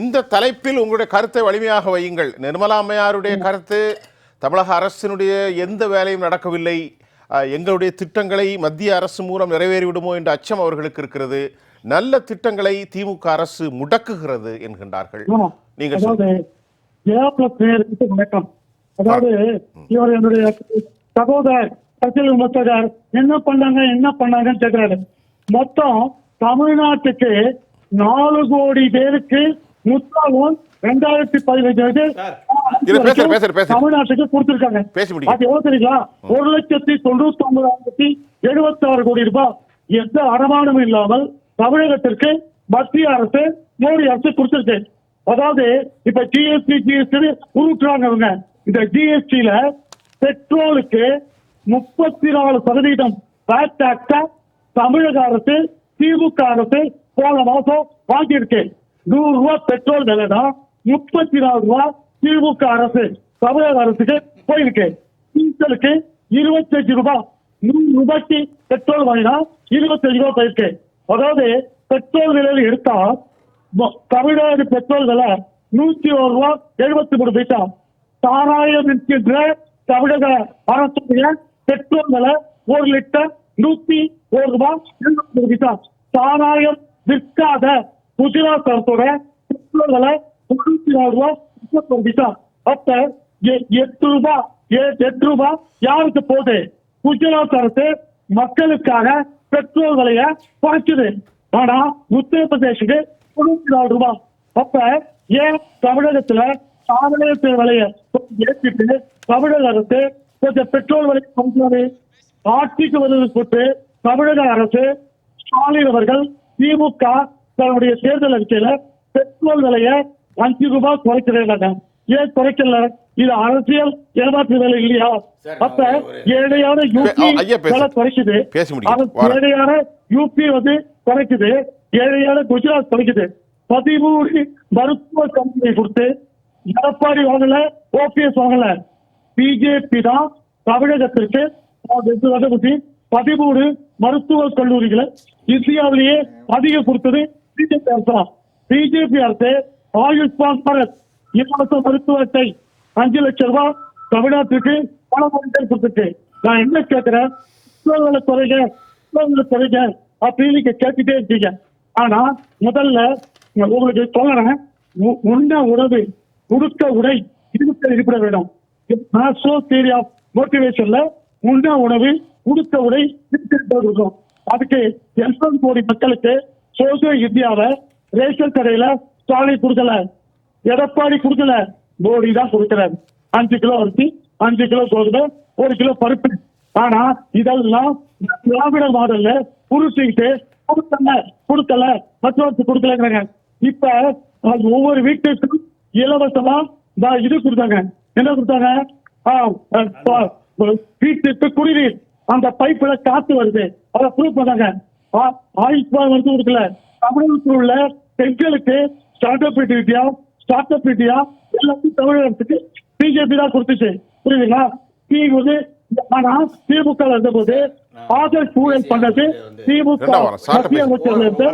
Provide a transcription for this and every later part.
இந்த தலைப்பில் உங்களுடைய கருத்தை வலிமையாக வையுங்கள். நிர்மலா அம்மையாருடைய கருத்து தமிழக அரசினுடைய எந்த வேலையும் நடக்கவில்லை. எங்களுடைய திட்டங்களை மத்திய அரசு மூலம் நிறைவேறிவிடுமோ என்ற அச்சம் அவர்களுக்கு இருக்கிறது. நல்ல திட்டங்களை திமுக அரசு முடக்குகிறது என்கின்றார்கள். நேருக்கு வணக்கம் அதாவது இவர் என்னுடைய சகோதரர் அரசியல் விமர்சகர் என்ன பண்ணாங்க என்ன பண்ணாங்கன்னு கேக்குறாரு மொத்தம் தமிழ்நாட்டுக்கு நாலு கோடி பேருக்கு முத்தாவும் ரெண்டாயிரத்தி பதினஞ்சு. தமிழ்நாட்டுக்கு கொடுத்திருக்காங்க. அது எவ்வளவு தெரியுங்களா? ஒரு லட்சத்தி தொண்ணூத்தி ஒன்பதாயிரத்தி எழுபத்தி ஆறு கோடி ரூபாய். எந்த அடமானமும் இல்லாமல் தமிழகத்திற்கு மத்திய அரசு மோடி அரசு கொடுத்திருக்கு. அதாவது இப்ப ஜிஎஸ்டி ஜிஎஸ்டி உருட்டுறாங்க அவங்க. இந்த ஜிஎஸ்டில பெட்ரோலுக்கு முப்பத்தி நாலு சதவீதம் தமிழக அரசு திமுக அரசு போன மாசம் வாங்கியிருக்கேன். நூறு ரூபாய் பெட்ரோல் விலைனா முப்பத்தி நாலு ரூபாய் திமுக அரசு தமிழக அரசுக்கு போயிருக்கு டீசலுக்கு இருபத்தஞ்சு ரூபாய் நூறு ரூபாய்க்கு பெட்ரோல் வாங்கினா இருபத்தஞ்சு ரூபாய் போயிருக்கு அதாவது பெட்ரோல் விலையில் எடுத்தா தமிழ்நாடு பெட்ரோல் விலை நூத்தி ஒரு ரூபா எழுபத்தி மூணு பைசா. சாராயம் என்கின்ற தமிழக அரசுடைய பெட்ரோல் விலை ஒரு லிட்டர் நூத்தி ஒரு ரூபாய் எழுபத்தி மூணு பைசா. சாராயம் விற்காத குஜராத் அரசோட பெட்ரோல் தொண்ணூத்தி ரூபாய் முப்பத்தி அப்ப எட்டு ரூபாய் எட்டு ரூபாய் யாருக்கு போகுது குஜராத் அரசு மக்களுக்காக பெட்ரோல் விலைய குறைக்குது. ஆனா உத்தரப்பிரதேசுக்கு தொண்ணூத்தி நாலு ரூபாய் அப்ப ஏன் தமிழகத்துல சாதனத்தின் விலைய கொஞ்சம் ஏற்றிட்டு தமிழக அரசு கொஞ்சம் பெட்ரோல் விலை குறைக்கிறது ஆட்சிக்கு வருவது போட்டு தமிழக அரசு ஸ்டாலின் அவர்கள் திமுக தன்னுடைய தேர்தல் அறிக்கையில பெட்ரோல் விலைய அஞ்சு ரூபாய் குறைக்கிறேன் ஏன் குறைக்கல? இது அரசியல் ஏமாற்று வேலை இல்லையா? அப்ப ஏழையான யூபி குறைக்குது. ஏழையான யூபி வந்து குறைக்குது. ஏழையான குஜராத் குறைக்குது. பதிமூணு மருத்துவ கம்பெனி கொடுத்து எடப்பாடி வாங்கல ஓபிஎஸ் வாங்கல. பிஜேபி தான் தமிழகத்திற்கு பதிமூணு மருத்துவ கல்லூரிகளை இந்தியாவிலேயே அதிகம் கொடுத்தது பிஜேபி அரசு பிஜேபி அரசு ஆயுஷ்மான் பாரத் இலவச மருத்துவத்தை அஞ்சு லட்சம் ரூபாய் தமிழ்நாட்டுக்கு பல மருந்துகள் கொடுத்துருக்கு. நான் என்ன கேட்கிறேன்? துறைங்க குறைங்க சூழலை அப்படின்னு நீங்க கேட்டுட்டே இருக்கீங்க. ஆனா முதல்ல உங்களுக்கு சொல்றேன் உண்ண உணவு உடுக்க உடை இருக்க இருப்பிட வேண்டும். ஆஃப் மோட்டிவேஷன்ல உண்ண உணவு கொடுத்த உரை இருக்கும் அதுக்கு எண்பது கோடி மக்களுக்கு சோசியோ இந்தியாவை ரேஷன் கடையில ஸ்டாலின் கொடுக்கல. எடப்பாடி கொடுக்கல. மோடி தான் கொடுக்கிறார். அஞ்சு கிலோ அரிசி அஞ்சு கிலோ கோதுமை ஒரு கிலோ பருப்பு. ஆனா இதெல்லாம் திராவிட மாடல்ல புரிச்சுக்கிட்டு கொடுக்கல கொடுக்கல. மற்றவருக்கு கொடுக்கலங்கிறாங்க. இப்ப அது ஒவ்வொரு வீட்டுக்கும் இலவசமா இது கொடுத்தாங்க. என்ன கொடுத்தாங்க? ஆ, வீட்டுக்கு குடிநீர். அந்த பைப்புல காத்து வருது. அதை ப்ரூவ் பண்ணாங்க. ஆ- ஆயுஷ்மான் வந்து கொடுக்கல. தமிழகத்தில் உள்ள பெண்களுக்கு start up India start up India எல்லாத்தையும் தமிழகத்துக்கு பிஜேபி தான் கொடுத்துச்சு. புரியுதுங்களா? நீ வந்து ஆனா திமுக இருந்த போது ஆதர் ஊழல் பண்ணது திமுக மத்திய அமைச்சர்ல இருந்து.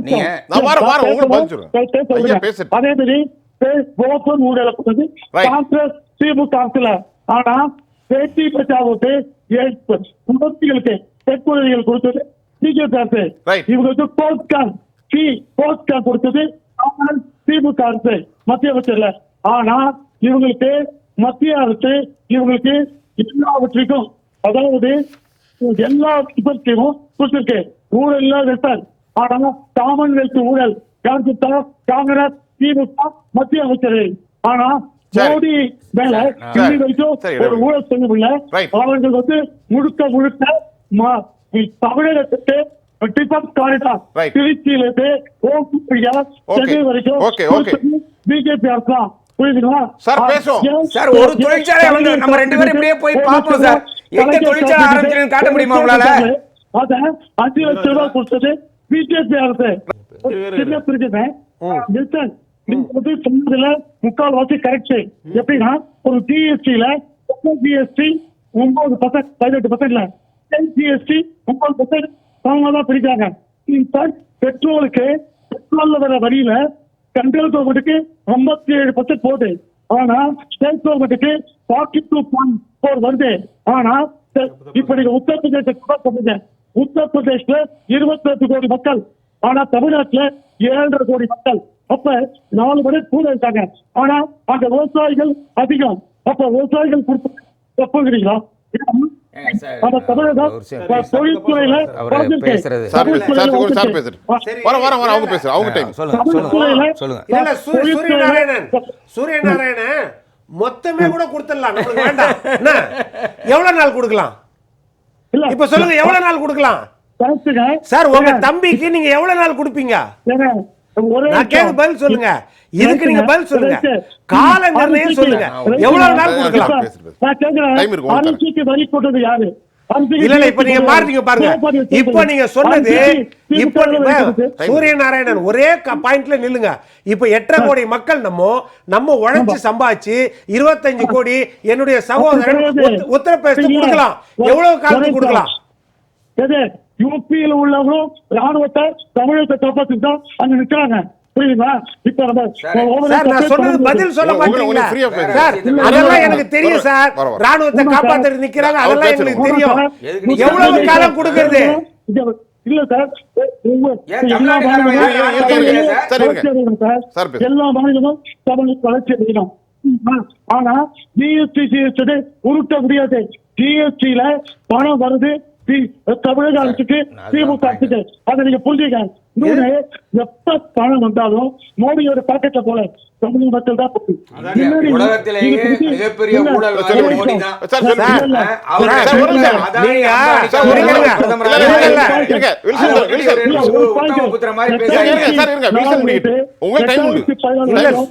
நீங்க-. அதே மாதிரி ஊழலை பண்ணது. காங்கிரஸ் திமுக ஆனா பேட்டி பச்சாவுக்கு குழந்தைகளுக்கு பெண் குழந்தைகள் கொடுத்தது. பிஜேபி அரசு. இவங்களுக்கு போஸ்ட்கான் சி போஸ்ட்கான் கொடுத்தது. திமுக அரசு மத்திய அமைச்சர்ல ஆனா இவங்களுக்கு மத்திய அரசு இவங்களுக்கு எல்லாவற்றிற்கும் அதாவது எல்லா விபத்தையும் கொடுத்திருக்கு. ஊழல் இல்லாத ஆனா காமன்வெல்த் ஊழல் யார் கொடுத்தா? காங்கிரஸ் திமுக மத்திய அமைச்சர்கள். ஆனா. மோடி மேல வரைக்கும் சரி, ஒரு. ஊழல் செய்யவில்லை. அவர்கள் வந்து முழுக்க முழுக்க ம- தமிழகத்துக்கு டிபப் காரிடார். திருச்சியிலிருந்து ஓபியா. சென்னை வரைக்கும். பிஜேபி அரசு சார், பேசுவோம். சார், ஒரு தொழிற்சாலை வந்து நம்ம ரெண்டு பேரும் இப்படியே போய் பார்ப்போம் சார். எங்க தொழிற்சாலை ஆரம்பிச்சிருக்குன்னு காட்ட முடியுமா உங்களால? அத அஞ்சு லட்சம் ரூபாய் கொடுத்தது பிஜேபி அரசு சின்ன பிரச்சனை நீங்க வந்து சொன்னதுல முக்கால் வாசி கரெக்ட் எப்படின்னா ஒரு ஜிஎஸ்டில ஜிஎஸ்டி ஒன்பது பர்சன்ட் பதினெட்டு பர்சன்ட்ல ஜிஎஸ்டி ஒன்பது பர்சன்ட் அவங்க தான் பிடிக்கிறாங்க இன்ஃபேக்ட் பெட்ரோலுக்கு பெட்ரோல்ல வர வரியில சென்ட்ரல் கவர்மெண்ட்டுக்கு ஐம்பத்தி ஏழு பர்சன்ட் போகுது. ஆனா ஸ்டேட் கவர்மெண்ட்டுக்கு ஃபார்ட்டி டூ பாயிண்ட் ஃபோர் வருது. ஆனா இப்ப நீங்க உத்தரப்பிரதேச கூட சொல்லுங்க. உத்தரப்பிரதேஷ்ல இருபத்தி எட்டு கோடி மக்கள். ஆனா தமிழ்நாட்டுல ஏழரை கோடி மக்கள். அப்ப நாலு மணி கூட இருக்காங்க ஆனா அங்க விவசாயிகள் அதிகம் அப்ப விவசாயிகள் தப்புங்கிறீங்களா அந்த சூரியநாராயணன் மொத்தமே கூட கொடுத்துடலாம் வேண்டாம் என்ன எவ்வளவு நாள் கொடுக்கலாம் இல்ல, இப்ப சொல்லுங்க எவ்வளவு நாள் கொடுக்கலாம். சார் உங்க தம்பிக்கு நீங்க எவ்வளவு நாள் கொடுப்பீங்க நான் கேட்க. பதில் சொல்லுங்க. இதுக்கு நீங்க பதில் சொல்லுங்க. கால நிர்ணயம் சொல்லுங்க. எவ்வளவு கொடுக்கலாம். நான் வரி போட்டது யாரு? இல்ல இப்ப நீங்க மாறுறீங்க பாருங்க. இப்ப. நீங்க சொன்னது இப்ப. சூரிய நாராயணன் ஒரே பாயிண்ட்ல நில்லுங்க. இப்ப எட்டரை கோடி மக்கள் நம்ம நம்ம உழைச்சு சம்பாதிச்சு இருபத்தஞ்சு கோடி என்னுடைய சகோதரன் உத்தரப்பிரதேசத்துக்கு. கொடுக்கலாம். எவ்வளவு காலத்துக்கு கொடுக்கலாம்? எது? யூபியில் உள்ளவங்களும் ராணுவத்தை தமிழகத்தை காப்பாத்திட்டு தான் அங்க நிக்கிறாங்க. புரியுதுங்களா? இப்ப நம்ம சார் நான் சொன்னது பதில் சொல்ல மாட்டீங்களா. சார் அதெல்லாம் எனக்கு தெரியும் சார். ராணுவத்தை. காப்பாத்துறது நிக்கிறாங்க. அதெல்லாம். எங்களுக்கு தெரியும். எவ்வளவு? காலம் கொடுக்கறது? இல்ல சார். எல்லா மாநிலமும் தமிழுக்கு வளர்ச்சி அடையணும் ஆனா ஜிஎஸ்டி ஜிஎஸ்டி உருட்ட முடியாது. ஜிஎஸ்டில பணம் வருது தமிழக அரசுக்கு திமுக அரசுக்கு. அதை நீங்க இன்னொன்னு எப்ப பணம் வந்தாலும் மோடியோட பாக்கெட்ல போல தமிழ் மக்கள் தான்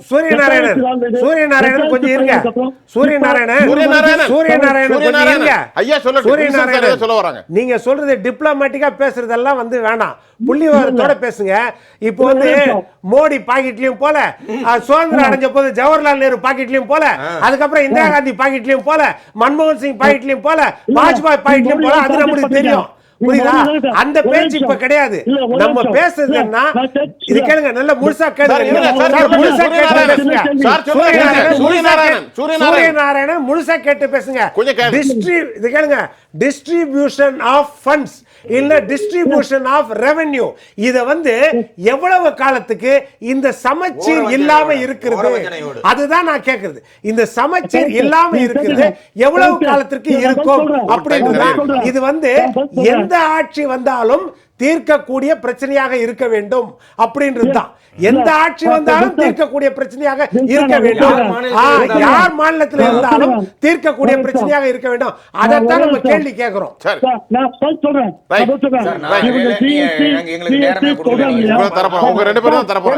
சூரிய நாராயணன் சூரிய நாராயணன் கொஞ்சம் இருங்க. சூரிய நாராயணன் சூரிய நாராயணன். கொஞ்சம். இருங்க. ஐயா சொல்லட்டும். சூரிய நாராயணன் சொல்ல வராங்க. நீங்க சொல்றது டிப்ளமேட்டிக்கா பேசுறதெல்லாம் வந்து வேணாம். புள்ளி பேசுங்க. இப்போ வந்து மோடி பாக்கெட்லயும் போல சுதந்திரம் அடைஞ்ச போது ஜவஹர்லால் நேரு பாக்கெட்லயும் போல அதுக்கப்புறம் இந்திரா காந்தி பாக்கெட்லயும் போல மன்மோகன் சிங் பாக்கெட்லயும் போல வாஜ்பாய் பாக்கெட்லயும் போல அது நம்மளுக்கு தெரியும். புரியுதா? அந்த பேச்சு இப்ப கிடையாது. நம்ம பேசுறது என்ன இது கேளுங்க நல்ல முழுசா சார், கேளுங்க. இருங்க, சார், சார், சொல்லுங்க. முழுசா கேட்டு. பேசுங்க. இது கேளுங்க. டிஸ்ட்ரிபியூஷன் ஆஃப் ஃபண்ட்ஸ் இல்ல டிஸ்ட்ரிபியூஷன் ஆஃப் ரெவென்யூ இத வந்து எவ்வளவு காலத்துக்கு இந்த சமச்சீர் இல்லாம இருக்கிறது. அதுதான் நான் கேக்குறது. இந்த சமச்சீர் இல்லாம இருக்கிறது எவ்வளவு காலத்திற்கு இருக்கும் அப்படின்றதுதான் இது வந்து எந்த ஆட்சி வந்தாலும் தீர்க்கக்கூடிய பிரச்சனையாக இருக்க வேண்டும் அப்படின்றதுதான். எந்த ஆட்சி வந்தாலும் தீர்க்கக்கூடிய பிரச்சனையாக இருக்க வேண்டும். யார் மாநிலத்தில் இருந்தாலும் தீர்க்கக்கூடிய பிரச்சனையாக இருக்க வேண்டும். அதைத்தான் நம்ம கேள்வி கேட்கிறோம். உங்க ரெண்டு பேரும் தான் தரப்போறோம்.